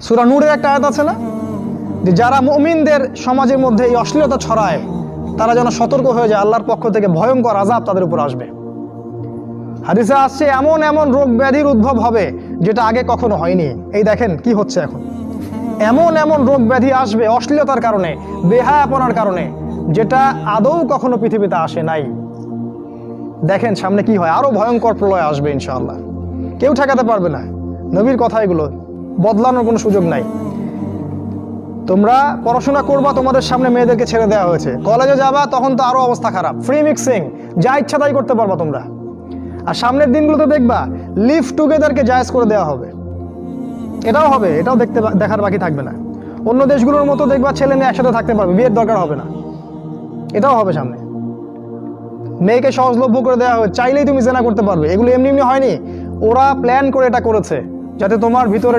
সুরা নূরের একটা আয়াত আছে না? যে যারা মুমিনদের সমাজের মধ্যে এই অশ্লীলতা ছড়ায়, তারা যেন সতর্ক হয়ে যায়, আল্লাহর পক্ষ থেকে ভয়ঙ্কর আজাব তাদের উপর আসবে। হাদিসে আসছে, এমন এমন রোগ ব্যাধির উদ্ভব হবে যেটা আগে কখনো হয়নি। এই দেখেন কি হচ্ছে এখন। এমন এমন রোগ ব্যাধি আসবে অশ্লীলতার কারণে, বেহায়াপনার কারণে, যেটা আদৌ কখনো পৃথিবীতে আসে নাই। দেখেন সামনে কি হয়, আরও ভয়ঙ্কর প্রলয় আসবে ইনশাআল্লাহ। কেউ ঠেকাতে পারবে না। নবীর কথা এগুলো। বদলানোর কোনো সুযোগ নাই। তোমরা পড়াশোনা করবা, তোমাদের সামনে মেয়েদেরকে ছেড়ে দেওয়া হয়েছে। কলেজে যাবা, তখন তো আরও অবস্থা খারাপ। ফ্রি মিক্সিং যা ইচ্ছা তাই করতে পারবা তোমরা। আর সামনের দিনগুলোতে দেখবা লিভ টুগেদারকে জায়েজ করে দেওয়া হবে। এটাও হবে, এটাও দেখতে দেখার বাকি থাকবে না। অন্য দেশগুলোর মতো দেখবা, ছেলে মেয়ে একসাথে থাকতে পারবে, বিয়ের দরকার হবে না। এটাও হবে সামনে। মেয়েকে সহজলভ্য করে দেওয়া হবে চাইলেই তুমি জেনা করতে পারবে। এগুলো এমনি এমনি হয়নি। ওরা প্ল্যান করে এটা করেছে, যাতে তোমার ভিতরে